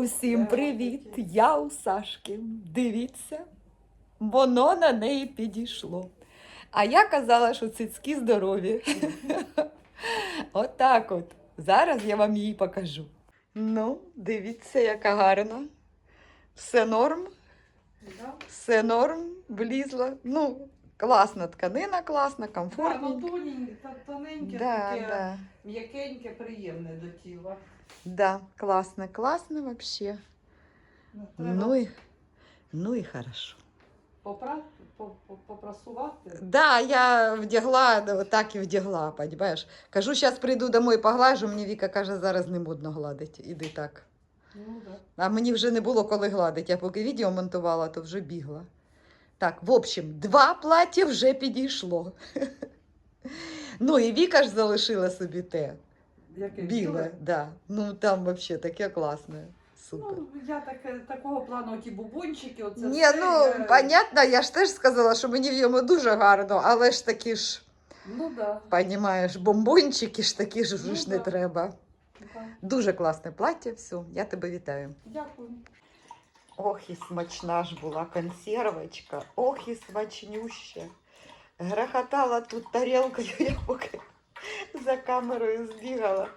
Усім привіт! Я у Сашки. Дивіться, воно на неї підійшло. А я казала, що цицьки здорові. Отак от. Зараз я вам її покажу. Ну, дивіться, яка гарна. Все норм, все норм, влізла. Ну, класна тканина, класна, комфортненька. тоненьке, тоненьке, Да, таке да, м'якеньке, приємне до тіла. Да, класно, класно вообще. Ну, Ну і, ну і хорошо. попра-. Да, я вдягла, так і вдягла, понимаєш. Кажу, зараз прийду домой поглажу, мені Віка каже, зараз не модно гладити. Іди так. Ну, да. А мені вже не було коли гладити. Я поки відео монтувала, то вже бігла. Так, в общем, два плаття вже підійшло. Ну і Віка ж залишила собі те. Яке Біле, да. Ну там взагалі таке класне. Супер. Ну, я таке, такого плану, ті бубончики, оце Ні, все, ну я- понятно, я ж теж сказала, що мені в йому дуже гарно, але ж такі ж. Ну, да. Понімаєш, бомбончики ж такі ж Ну, ж не треба. да. Дуже класне плаття, все, я тебе вітаю. Дякую. Ох, і смачна ж була консервочка, ох, і смачнюща. Грохотала тут тарілкою, я поки за камерою збігала.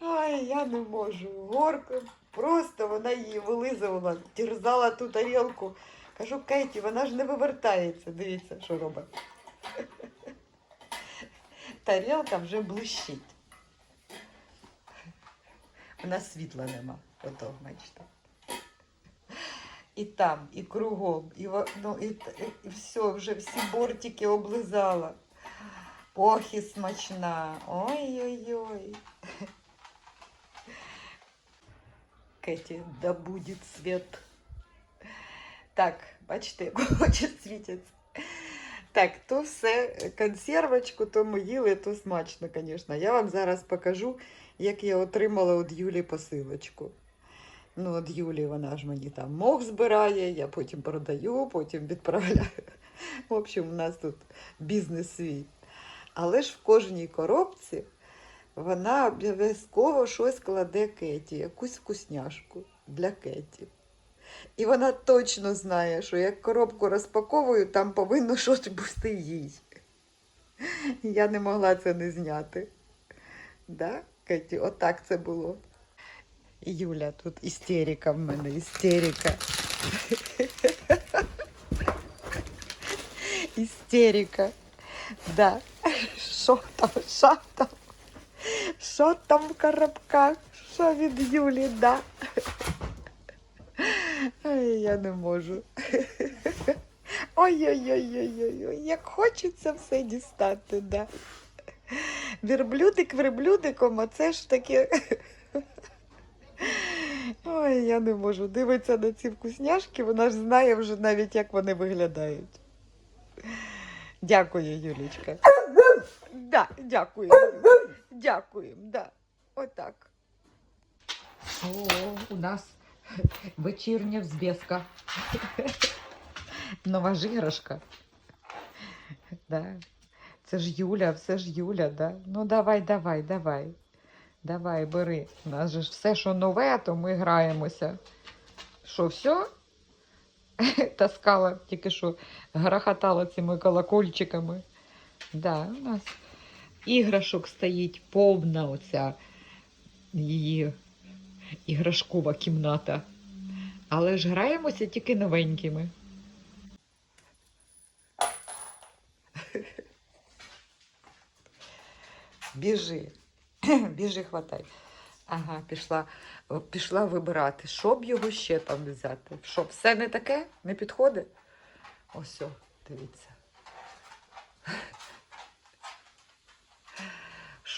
Ай, я не можу. Горко. Просто вона її вилизувала, терзала ту тарілку. Кажу, Кеті, вона ж не вивертається. Дивіться, що робить. Тарілка вже блищить. Нас світла нема, ото, бачите. І там, і кругом, і, ну, і, і все, вже всі бортики облизала. Ох, і смачна. Ой-ой-ой. Кеті, да буде світ. Так, бачите, очі світяться. Так, то все, консервочку, то ми їли, то смачно, звісно. Я вам зараз покажу, як я отримала від Юлі посилочку. Ну, от Юлі вона ж мені там мох збирає, я потім продаю, потім відправляю. В общем, у нас тут бізнес свій. Але ж в кожній коробці вона обов'язково щось кладе Кеті, якусь вкусняшку для Кеті. І вона точно знає, що як коробку розпаковую, там повинно щось бути їй. Я не могла це не зняти. Да, Кеті, отак це було. Юля, тут істерика в мене, істерика. Істерика. Да. Що там, що там? Що там в коробках? Що від Юлі, да? Я не можу. Ой-ой-ой-ой-ой, як хочеться все дістати, да. Верблюдик верблюдиком, а це ж таке. Ой, я не можу. Дивиться на ці вкусняшки, вона ж знає вже навіть, як вони виглядають. Дякую, Юлічка. Да, дякую. Дякую, да. Отак. О, у нас вечірня взбеска. Нова ж. Да. Це ж Юля, все ж Юля, да? Ну давай, давай, давай. Давай, бери. У нас же ж все, що нове, то ми граємося. Що, все? Таскала, тільки що грохотала цими колокольчиками. Да, у нас іграшок стоїть повна оця її іграшкова кімната. Але ж граємося тільки новенькими. Біжи. Біжи, хватай. Ага, пішла, пішла вибирати. Що б його ще там взяти? Що, все не таке? Не підходить? Ось, дивіться.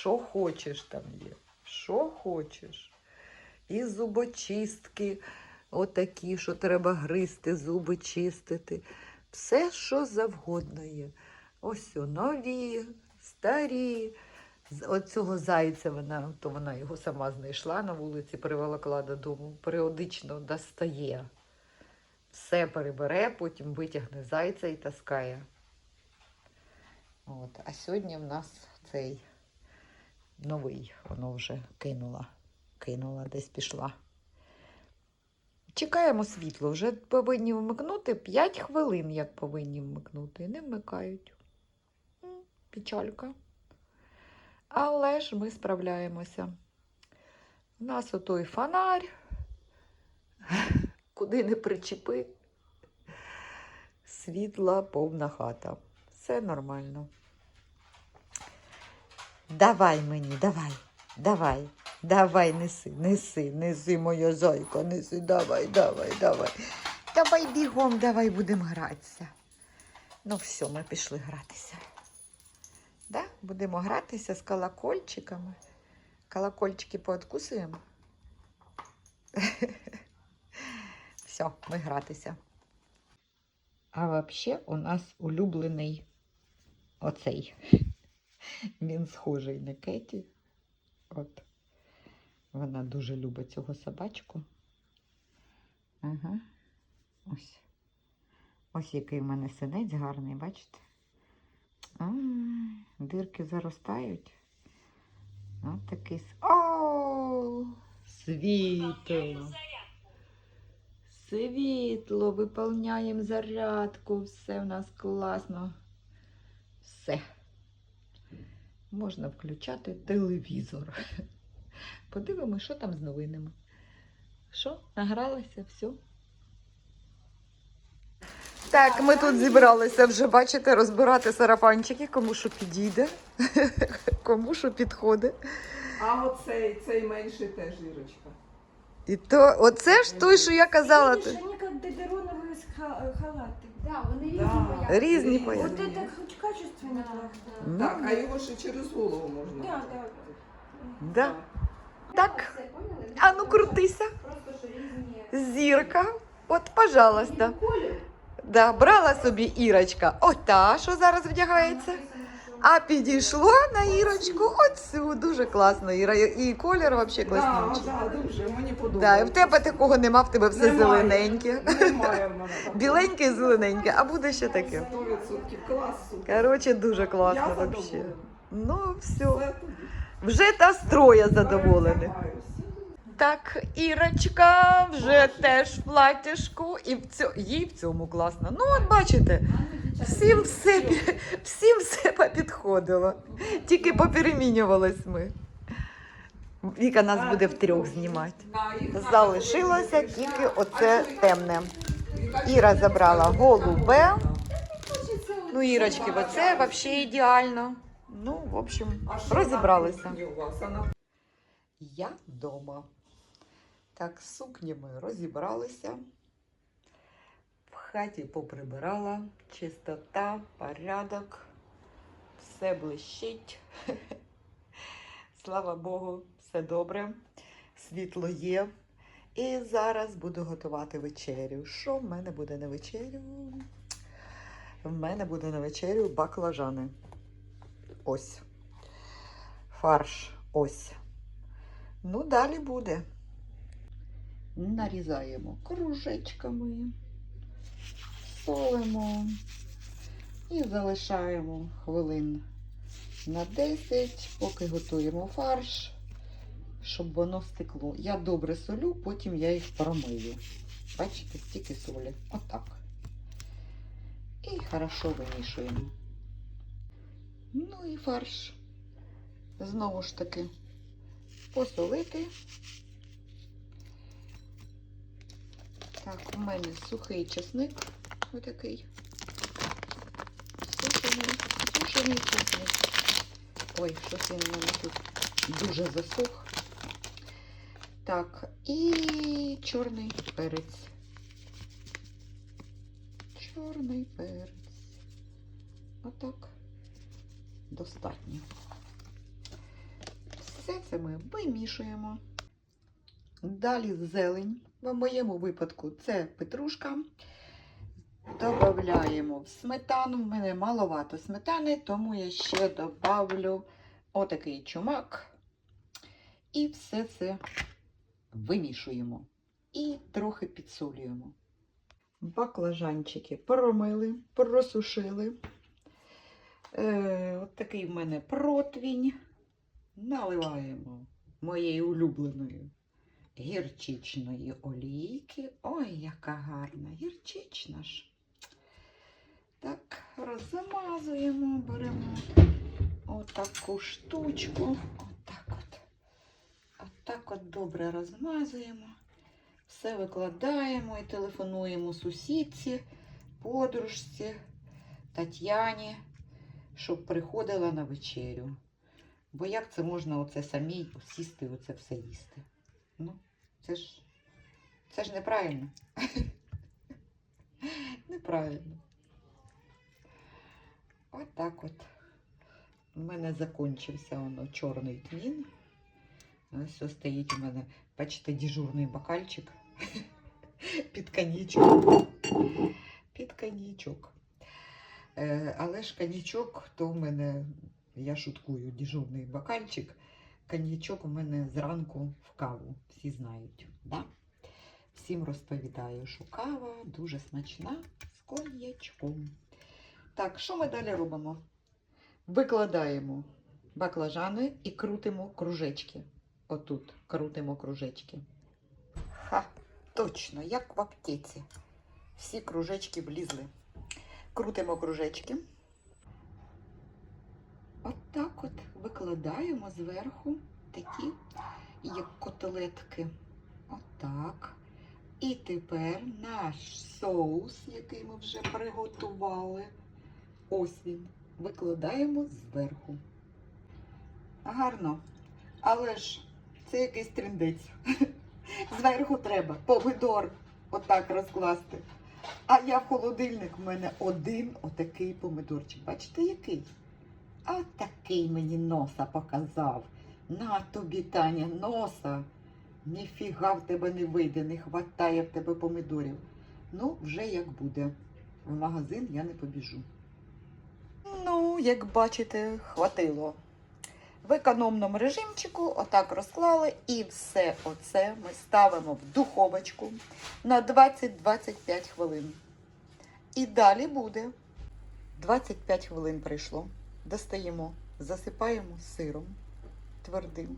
Що хочеш там є? Що хочеш? І зубочистки, отакі, що треба гризти, зуби чистити. Все, що завгодно є. Ось нові, старі. Оцього зайця вона, то вона його сама знайшла на вулиці, приволокла додому, періодично достає. Все перебере, потім витягне зайця і таскає. От. А сьогодні в нас цей новий, воно вже кинула. Кинула, десь пішла. Чекаємо світло. Вже повинні вмикнути 5 хвилин, як повинні вмикнути. Не вмикають. Печалька. Але ж ми справляємося. У нас отой фонарь. Куди не причепи. Світла повна хата. Все нормально. Давай мені, давай, давай, давай, неси, неси, неси, моя зайка, неси, давай, давай, давай. Давай бігом, давай будемо гратися. Ну, все, ми пішли гратися. Да? Будемо гратися з колокольчиками. Колокольчики пооткусуємо. Все, ми гратися. А взагалі у нас улюблений оцей. Він схожий на Кеті. От. Вона дуже любить цього собачку. Ага. Ось. Ось який в мене синець гарний, бачите? А, дирки заростають. От такий. О! Світло. Світло, виповняємо зарядку, все в нас класно. Все. Можна включати телевізор. Подивимося, що там з новинами. Що, награлися, все. Так, ми тут зібралися вже, бачите, розбирати сарафанчики, кому що підійде, кому що підходить. А оцей цей менший теж Ірочка. І то, оце ж той, що я казала. Видишь, они как додероновые с ха- халаты. Да, вони різні Да. появи. Різні появи. Вот это хоть качественно Да, плохо. Ну, Так, а його ще через голову можна. Да, да. да. Так. Все, поняли? А ну крутися. Просто що різні. Зірка. От, пожалуйста. Да, брала собі Ірочка. Ота, що зараз вдягається. А підійшло на Ірочку оцю. Дуже класно. Іра. І колір взагалі Да, класнючий. да, дуже, мені Да, і в тебе такого нема, в тебе все Немає. зелененьке. Немає в мене такого. Біленьке і зелененьке, а буде ще таке. 100% клас, супер. Коротше, дуже класно Я взагалі. Ну, все. Вже та строя задоволених. Так, Ірочка вже теж в платяшку, і в цьо... їй в цьому класно. Ну, от бачите, всім все, всім все підходило. Тільки поперемінювались ми. Віка нас буде втрьох знімати. Залишилося тільки оце темне. Іра забрала голубе. Ну, Ірочки, оце взагалі ідеально. Ну, в общем, розібралися. Я вдома. Так, з сукнями розібралися. Хаті поприбирала. Чистота, порядок. Все блищить. Слава Богу, все добре. Світло є. І зараз буду готувати вечерю. Що в мене буде на вечерю? В мене буде на вечерю баклажани. Ось. Фарш. Ось. Ну, далі буде. Нарізаємо кружечками, солимо і залишаємо хвилин на 10, поки готуємо фарш, щоб воно стекло. Я добре солю, потім я їх промию. Бачите, стільки солі. Отак. І хорошо вимішуємо. Ну і фарш. Знову ж таки посолити. Так, у мене сухий чесник. Отакий. Сушений, сушений чесник. Ой, щось він у мене тут дуже засух. Так, і чорний перець. Чорний перець. Отак. Достатньо. Все це ми вимішуємо. Далі зелень. В моєму випадку це петрушка. Додаємо в сметану. В мене маловато сметани, тому я ще добавлю отакий чумак. І все це вимішуємо. І трохи підсолюємо. Баклажанчики промили, просушили. Е, от такий в мене противінь. Наливаємо моєю улюбленою гірчичної олійки. Ой, яка гарна, гірчична ж. Так, розмазуємо, беремо отаку штучку. Отак от. Отак от добре розмазуємо. Все викладаємо і телефонуємо сусідці, подружці, Тетяні, щоб приходила на вечерю. Бо як це можна оце самій сісти оце все їсти? Ну, це ж, це ж неправильно. неправильно. От так от. У мене закінчився воно чорний тмін. Ось стоїть у мене, бачите, дежурний бокальчик під коньячок. Під коньячок. Е, але ж коньячок, то в мене, я шуткую, дежурний бокальчик. Коньячок у мене зранку в каву, всі знають. Да? Всім розповідаю, що кава дуже смачна з коньячком. Так, що ми далі робимо? Викладаємо баклажани і крутимо кружечки. Отут крутимо кружечки. Ха, точно, як в аптеці. Всі кружечки влізли. Крутимо кружечки. От так от викладаємо зверху такі, як котлетки. Отак. І тепер наш соус, який ми вже приготували. Ось він. Викладаємо зверху. Гарно. Але ж це якийсь трендець. Зверху треба помидор отак розкласти. А я в холодильник в мене один отакий помидорчик. Бачите, який? А такий мені носа показав. На тобі, Таня, носа. Ніфіга в тебе не вийде, не хватає в тебе помидорів. Ну, вже як буде. В магазин я не побіжу. Ну, як бачите, хватило. В економному режимчику отак розклали і все оце ми ставимо в духовочку на 20-25 хвилин. І далі буде. 25 хвилин прийшло. Достаємо, засипаємо сиром твердим.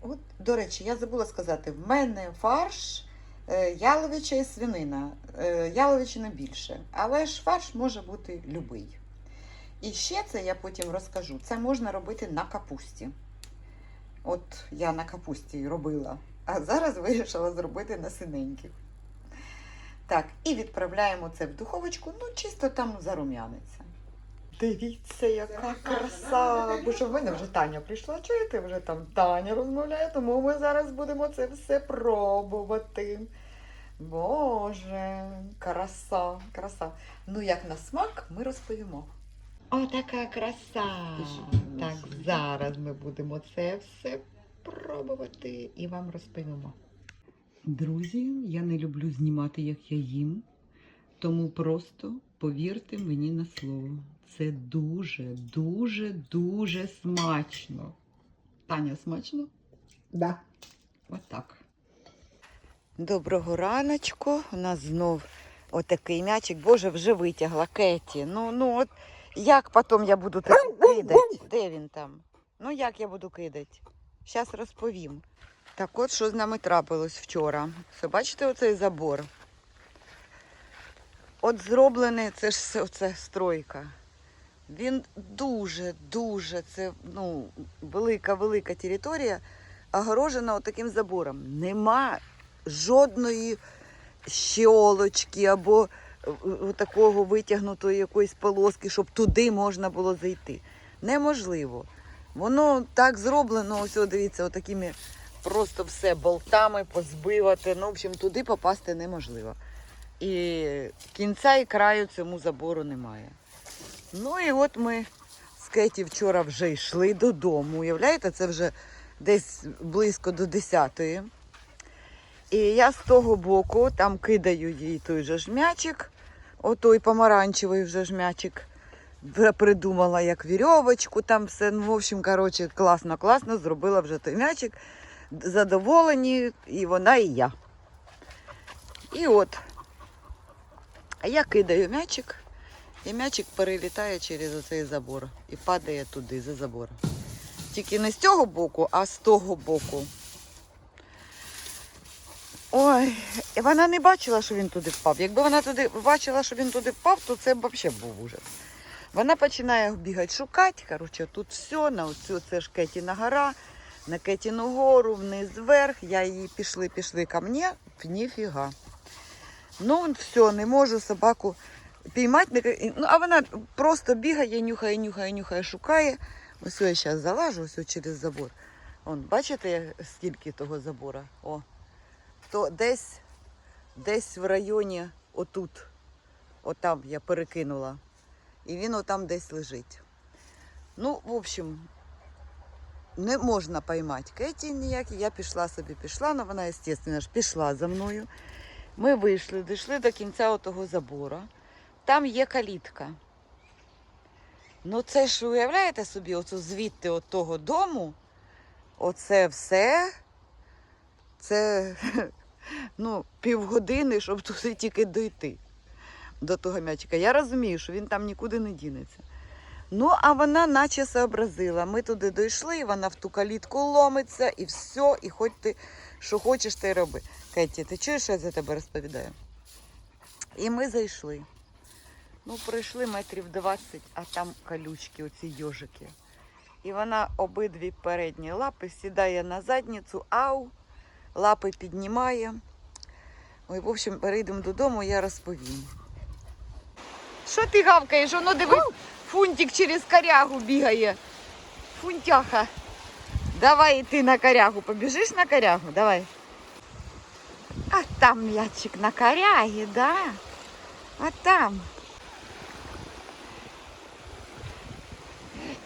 От, до речі, я забула сказати, в мене фарш е, яловича і свинина. Е, яловичина більше, але ж фарш може бути любий. І ще це я потім розкажу. Це можна робити на капусті. От я на капусті робила, а зараз вирішила зробити на синеньких. Так, і відправляємо це в духовочку, ну чисто там зарум'яниться. Дивіться, яка краса! Бо що в мене вже Таня прийшла. Чуєте, вже там Таня розмовляє, тому ми зараз будемо це все пробувати. Боже, краса, краса. Ну, як на смак, ми розповімо. О, така краса! Так, зараз ми будемо це все пробувати і вам розповімо. Друзі, я не люблю знімати, як я їм, тому просто повірте мені на слово. Це дуже, дуже, дуже смачно. Таня, смачно? Да. Отак. Доброго раночку. У нас знов отакий м'ячик. Боже, вже витягла Кеті. Ну, ну от як потім я буду так кидати? Де він там? Ну як я буду кидати? Зараз розповім. Так от що з нами трапилось вчора. Все, бачите оцей забор? От зроблений, це ж все- оце стройка. Він дуже, дуже, це ну, велика, велика територія, огорожена таким забором. Нема жодної щолочки або е, е, такого витягнутої якоїсь полоски, щоб туди можна було зайти. Неможливо. Воно так зроблено, ось дивіться, отакими просто все болтами позбивати. Ну, в общем, туди попасти неможливо. І кінця і краю цьому забору немає. Ну і от ми з Кеті вчора вже йшли додому. Уявляєте, це вже десь близько до 10-ї. І я з того боку там кидаю їй той же ж м'ячик, отой помаранчевий вже ж м'ячик. Придумала як вірьовочку, там все. Ну, в общем, коротше, класно, класно, зробила вже той м'ячик. Задоволені і вона, і я. І от. Я кидаю м'ячик, і м'ячик перелітає через оцей забор і падає туди, за забор. Тільки не з цього боку, а з того боку. Ой, і вона не бачила, що він туди впав. Якби вона туди бачила, що він туди впав, то це б взагалі був ужас. Вона починає бігати, шукати. Коротше, тут все, на оцю це ж Кетіна гора, на Кетіну гору, вниз вверх. Я її пішли, пішли ко мені, ніфіга. Ну, все, не можу собаку піймати. Ну, а вона просто бігає, нюхає, нюхає, нюхає, шукає. Ось я зараз залажу ось через забор. Вон, бачите, скільки того забора? О. То десь, десь в районі отут, отам я перекинула. І він отам десь лежить. Ну, в общем, не можна поймати Кеті ніяк. Я пішла собі, пішла, але вона, звісно пішла за мною. Ми вийшли, дійшли до кінця отого забора. Там є калітка. Ну, це ж уявляєте собі, оцю звідти от того дому, оце все. Це ну, півгодини, щоб туди тільки дойти до того м'ячика. Я розумію, що він там нікуди не дінеться. Ну, а вона наче сообразила. Ми туди дійшли, і вона в ту калітку ломиться, і все, і хоч ти що хочеш, ти роби. Кеті, ти чуєш, що я за тебе розповідаю? І ми зайшли. Ну, пройшли метрів 20, а там колючки, оці йожики. І вона обидві передні лапи сідає на задницю, ау, лапи піднімає. Ой, в общем, перейдемо додому, я розповім. Що ти гавкаєш? Воно дивись, фунтик через корягу бігає. Фунтяха. Давай ти на корягу. Побіжиш на корягу? Давай. А там м'ячик на корягі, да? А там.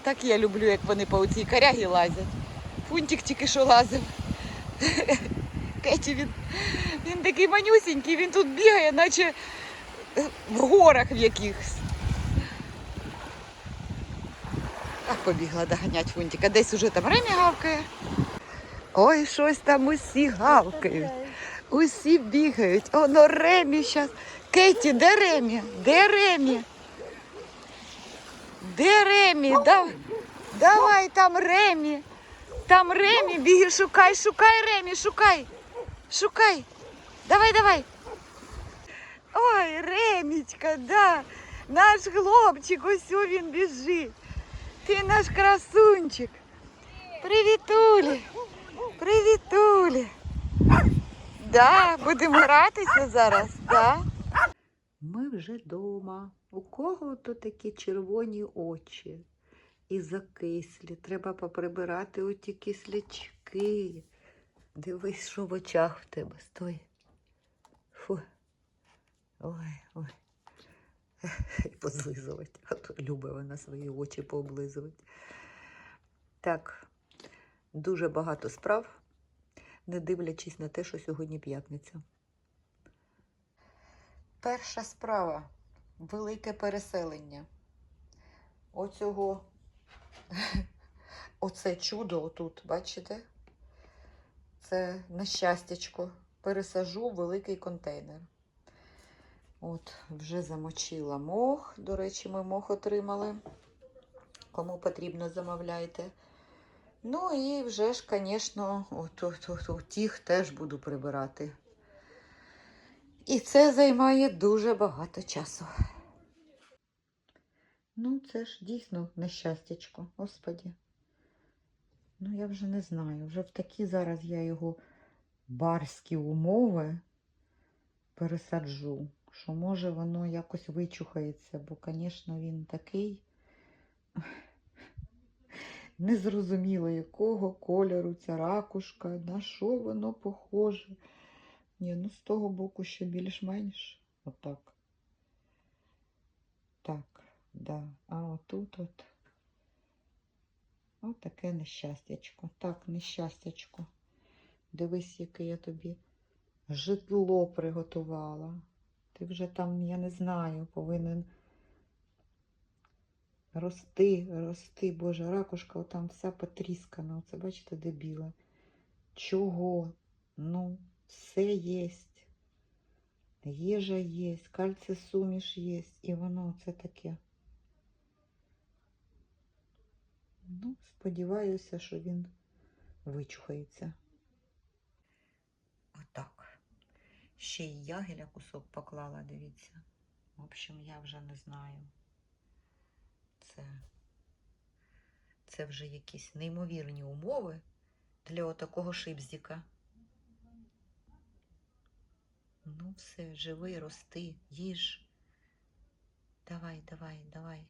Так я люблю, як вони по цій корягі лазять. Фунтик тільки що лазив. Кеті, він, він такий манюсінький, він тут бігає, наче в горах в якихось. Так побігла доганять фунтика. Десь уже там Ремі гавкає. Ой, щось там усі гавкають. Усі бігають. Оно Ремі зараз. Кеті, де Ремі? Де Ремі? Де Ремі? Да... Давай там Ремі. Там Ремі, біги, шукай, шукай Ремі, шукай. Шукай. Давай, давай. Ой, Ремічка, да. Наш хлопчик, ось він біжить. Ти наш красунчик. Привітулі. Привітулі. Да, будемо гратися зараз, да? Ми вже вдома. У кого то такі червоні очі і закислі. Треба поприбирати оті кислячки. Дивись, що в очах в тебе. Стой. Фу. Ой, ой. Позлизувати. Любить вона свої очі пооблизувати. Так, дуже багато справ, не дивлячись на те, що сьогодні п'ятниця. Перша справа велике переселення. Оцього, оце чудо отут, бачите? Це на щастячко. Пересажу великий контейнер. От, вже замочила мох. До речі, ми мох отримали. Кому потрібно, замовляйте. Ну і вже ж, звісно, тих теж буду прибирати. І це займає дуже багато часу. Ну, це ж дійсно нещастячко, господі. Ну, я вже не знаю. Вже в такі зараз я його барські умови пересаджу, що може воно якось вичухається, бо, звісно, він такий незрозуміло, якого кольору ця ракушка, на що воно похоже. Ні, ну з того боку ще більш-менш. Отак. Так, да. А отут от. Таке нещастячко. Так, нещастячко. Дивись, яке я тобі житло приготувала. Ти вже там, я не знаю, повинен рости, рости, Боже, ракушка там вся потріскана. Оце, бачите, дебіла. Чого? Ну, все єсть. Їжа є, кальцисуміш є, і воно це таке. Ну, сподіваюся, що він вичухається. Отак. ще й ягеля кусок поклала, дивіться. В общем, я вже не знаю. Це, це вже якісь неймовірні умови для отакого шипздіка. Ну, все, живи, рости, їж. Давай, давай, давай.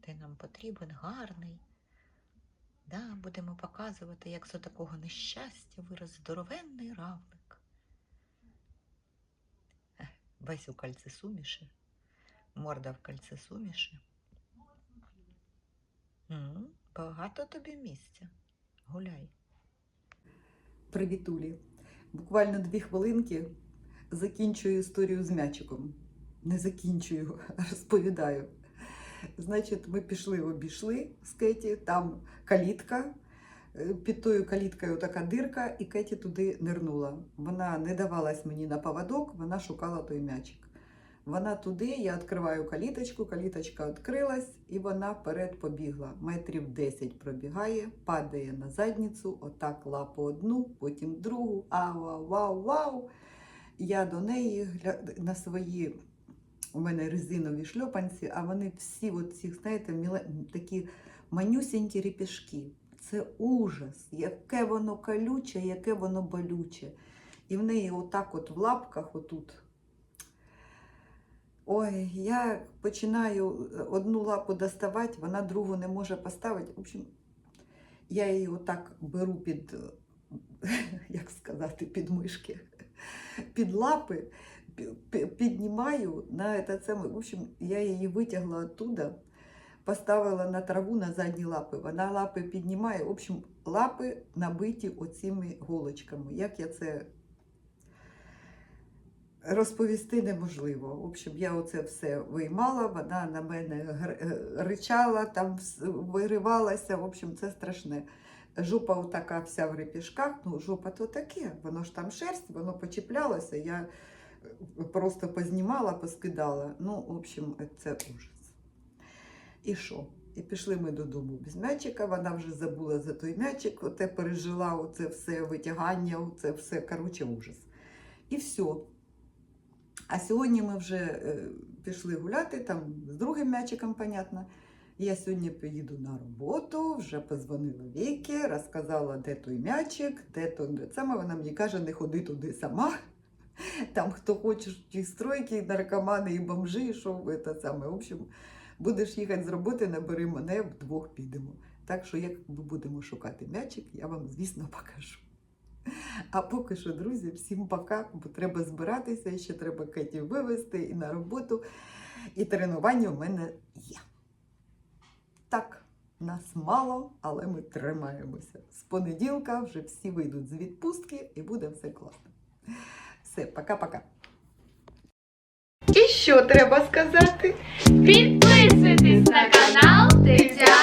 Ти нам потрібен гарний. Да, будемо показувати, як з такого нещастя вирос здоровенний равлик. Весь у кальцесуміші, морда в кальцесуміші. М, Багато тобі місця. Гуляй. Привітулі. Буквально дві хвилинки закінчую історію з м'ячиком. Не закінчую, розповідаю. Значить, ми пішли, обійшли з Кеті, там калітка. Е, Під тою каліткою така дирка, і Кеті туди нирнула. Вона не давалась мені на поводок, вона шукала той м'ячик. Вона туди, я відкриваю каліточку, каліточка відкрилась, і вона вперед побігла. Метрів 10 пробігає, падає на задницю, отак лапу одну, потім другу. Ау, вау, вау, вау. Я до неї на свої, у мене резинові шльопанці, а вони всі, оці, знаєте, міле, такі манюсінькі ріпішки. Це ужас, яке воно колюче, яке воно болюче. І в неї отак от в лапках, отут. Ой, я починаю одну лапу доставати, вона другу не може поставити. В общем, я її отак беру під, як сказати, під мишки, під лапи, пі- пі- піднімаю на це саме. В общем, я її витягла оттуда, поставила на траву на задні лапи. Вона лапи піднімає. В общем, лапи набиті оцими голочками. Як я це розповісти неможливо. В общем, я оце все виймала, вона на мене е, ричала, там виривалася. В общем, це страшне. Жопа така вся в репішках, ну жопа то таке, воно ж там шерсть, воно почіплялося. Я е, просто познімала, поскидала. Ну, в общем, це ужас. І що? І пішли ми додому без м'ячика, вона вже забула за той м'ячик, оте пережила оце все витягання, оце все, коротше, ужас. І все. А сьогодні ми вже е, пішли гуляти там з другим м'ячиком, понятно. Я сьогодні поїду на роботу, вже позвонила Вікі, розказала, де той м'ячик, де то де саме. Вона мені каже, не ходи туди сама. Там хто хоче, ті стройки, наркомани, і бомжи, і що це саме. В общем, будеш їхати з роботи, набери мене, вдвох підемо. Так що, як ми будемо шукати м'ячик, я вам, звісно, покажу. А поки що, друзі, всім пока, бо треба збиратися, ще треба Кеті вивезти і на роботу. І тренування у мене є. Так, нас мало, але ми тримаємося. З понеділка вже всі вийдуть з відпустки і буде все класно. Все, пока-пока. І що треба сказати? Підписуйтесь на канал Тетяна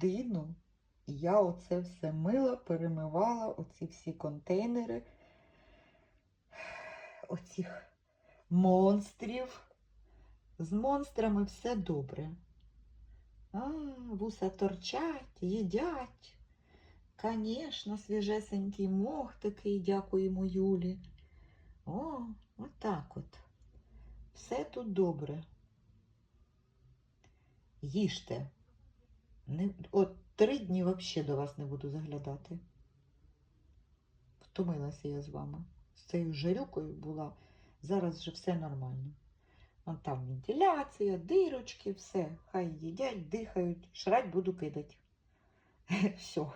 годину я оце все мила, перемивала, оці всі контейнери, оцих монстрів. З монстрами все добре. А, вуса торчать, їдять. Конечно, свіжесенький мох такий, дякуємо Юлі. О, отак от. Все тут добре. Їжте. Не, от три дні взагалі до вас не буду заглядати. Втомилася я з вами. З цією жарюкою була. Зараз вже все нормально. Вон там вентиляція, дирочки, все. Хай їдять, дихають, шрать буду кидати. Все.